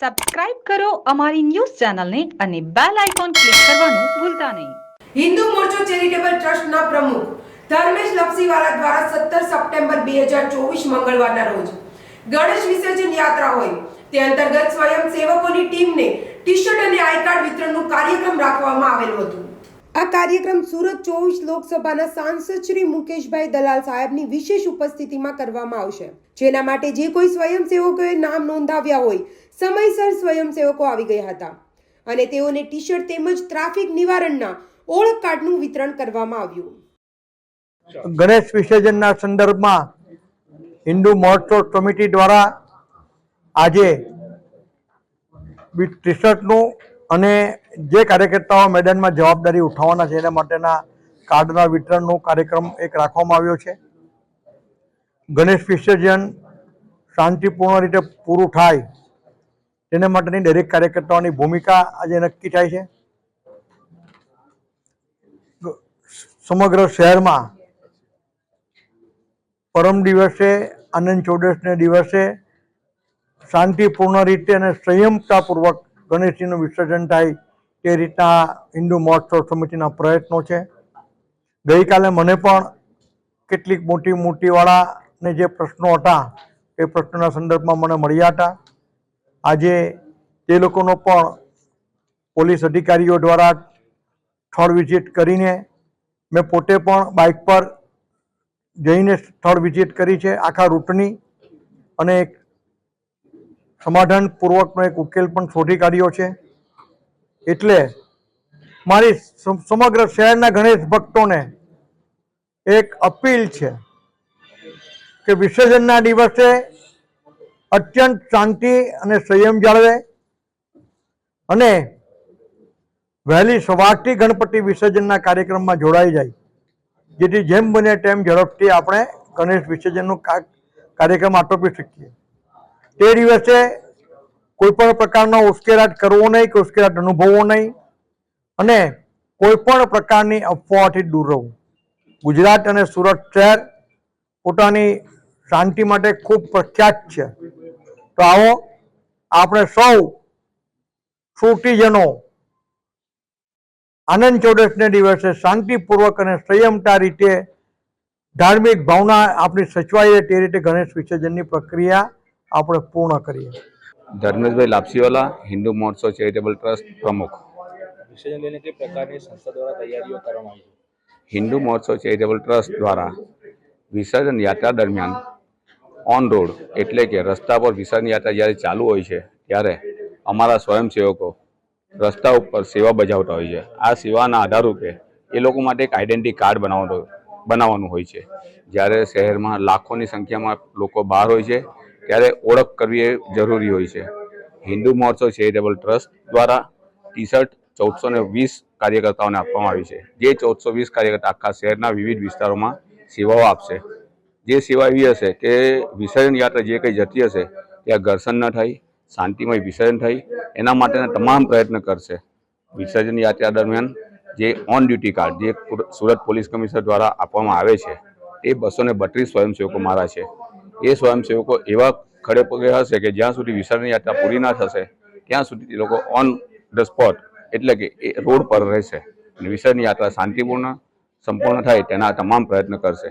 Subscribe કરો અમારી news ચેનલને અને બેલ આઇકોન ક્લિક કરવાનું ભૂલતા નહીં. હિન્દુ મોરચો ચેરિટેબલ ટ્રસ્ટના પ્રમુખ ધર્મેશ લપસીવાલા દ્વારા સત્તર સપ્ટેમ્બર બે હજાર ચોવીસ મંગળવારના રોજ ગણેશ વિસર્જન યાત્રા હોય, તે અંતર્ગત સ્વયંસેવકોની ટીમને ટી શર્ટ અને આઈ કાર્ડ કાર્યક્રમ રાખવામાં આવેલું હતું. આ કાર્યક્રમ સુરત ચોવીસ લોકસભાના સાંસદ શ્રી મુકેશભાઈ દલાલ સાહેબની વિશેષ ઉપસ્થિતિમાં કરવામાં આવશે. જેના માટે જે કોઈ સ્વયંસેવકોએ નામ નોંધાવ્યા હોય સમયસર સ્વયંસેવકો આવી ગયા હતા અને તેઓને ટી શર્ટ તેમજ ટ્રાફિક નિવારણના ઓળખ કાર્ડનું વિતરણ કરવામાં આવ્યું. ગણેશ વિસર્જનના સંદર્ભમાં હિન્દુ મહોત્સવ કમિટી દ્વારા આજે ટી શર્ટનું અને જે કાર્યકર્તાઓ મેદાનમાં જવાબદારી ઉઠાવવાના છે એના માટેના કાર્ડના વિતરણનો કાર્યક્રમ એક રાખવામાં આવ્યો છે. ગણેશ વિસર્જન શાંતિપૂર્ણ રીતે પૂરું થાય તેના માટેની દરેક કાર્યકર્તાઓની ભૂમિકા આજે નક્કી થાય છે. સમગ્ર શહેરમાં પરમ દિવસે, આનંદ ચૌદસને દિવસે શાંતિપૂર્ણ રીતે અને સંયમતાપૂર્વક ગણેશજીનું વિસર્જન થાય તે રીતના હિન્દુ મહોત્સવ સમિતિના પ્રયત્નો છે. ગઈકાલે મને પણ કેટલીક મોટી મોટીવાળાને જે પ્રશ્નો હતા એ પ્રશ્નોના સંદર્ભમાં મને મળ્યા હતા. આજે તે લોકોનો પણ પોલીસ અધિકારીઓ દ્વારા સ્થળ વિઝિટ કરીને મેં પોતે પણ બાઇક પર જઈને સ્થળ વિઝિટ કરી છે, આખા રૂટની. અને એક સમાધાનપૂર્વકનો એક ઉકેલ પણ શોધી કાઢ્યો છે. એટલે મારી સમગ્ર શહેરના ગણેશ ભક્તોને એક અપીલ છે કે વિસર્જનના દિવસે અત્યંત શાંતિ અને સંયમ જાળવે. અને વહેલી સવારથી ગણપતિ વિસર્જનના કાર્યક્રમમાં જોડાઈ જાય. જેથી જેમ બને તેમ ઝડપથી આપણે ગણેશ વિસર્જનનો કાર્યક્રમ આટોપી શકીએ. તે દિવસે કોઈ પણ પ્રકારનો ઉશ્કેરાટ કરવો નહીં કે ઉશ્કેરાટ અનુભવવો નહીં અને કોઈપણ પ્રકારની અફવાઓથી દૂર રહેવું. ગુજરાત અને સુરત શહેર પોતાની શાંતિ માટે ખૂબ પ્રખ્યાત છે. તો આવો આપણે સૌ સુટીજનો આનંદ ચૌદસને દિવસે શાંતિપૂર્વક અને સંયમતા રીતે ધાર્મિક ભાવના આપણી સચવાઈએ તે રીતે ગણેશ વિસર્જનની પ્રક્રિયા આપણે પૂર્ણ કરીએ. ધર્મેશભાઈ લાપસીવાલા હિન્દુ મહોત્સવ ચેરિટેબલ ટ્રસ્ટ પ્રમુખ. વિસર્જન લઈને કઈ પ્રકારની સંસ્થા દ્વારા તૈયારીઓ કરવામાં આવી હિન્દુ મહોત્સવ ચેરિટેબલ ટ્રસ્ટ દ્વારા વિસર્જન યાત્રા દરમિયાન ઓન રોડ, એટલે કે રસ્તા પર વિશાળ યાત્રા જ્યારે ચાલુ હોય છે, ત્યારે અમારા સ્વયંસેવકો રસ્તા ઉપર સેવા બજાવતા હોય છે. આ સેવાના આધારરૂપે એ લોકો માટે એક આઈડેન્ટિટી કાર્ડ બનાવવાનો બનાવવાનું હોય છે. જ્યારે શહેરમાં લાખોની સંખ્યામાં લોકો બહાર હોય છે, ત્યારે ઓળખ કરવી એ જરૂરી હોય છે. હિન્દુ મહોત્સવ ચેરિટેબલ ટ્રસ્ટ દ્વારા ટી શર્ટ ચૌદસો ને વીસ કાર્યકર્તાઓને આપવામાં આવી છે. જે ચૌદસો વીસ કાર્યકર્તા આખા શહેરના વિવિધ વિસ્તારોમાં સેવાઓ આપશે. જે સેવા એવી હશે કે વિસર્જન યાત્રા જે કંઈ જતી હશે ત્યાં ઘર્ષણ ન થાય, શાંતિમય વિસર્જન થાય, એના માટેના તમામ પ્રયત્ન કરશે. વિસર્જન યાત્રા દરમિયાન જે ઓન ડ્યુટી કાર્ડ જે સુરત પોલીસ કમિશનર દ્વારા આપવામાં આવે છે, એ બસો ને બત્રીસ સ્વયંસેવકો મારા છે. એ સ્વયંસેવકો એવા ખડે પગે હશે કે જ્યાં સુધી વિસર્જન યાત્રા પૂરી ના થશે, ત્યાં સુધી એ લોકો ઓન ધ સ્પોટ એટલે કે એ રોડ પર રહેશે. અને વિસર્જન યાત્રા શાંતિપૂર્ણ, સંપૂર્ણ થાય તેના તમામ પ્રયત્ન કરશે.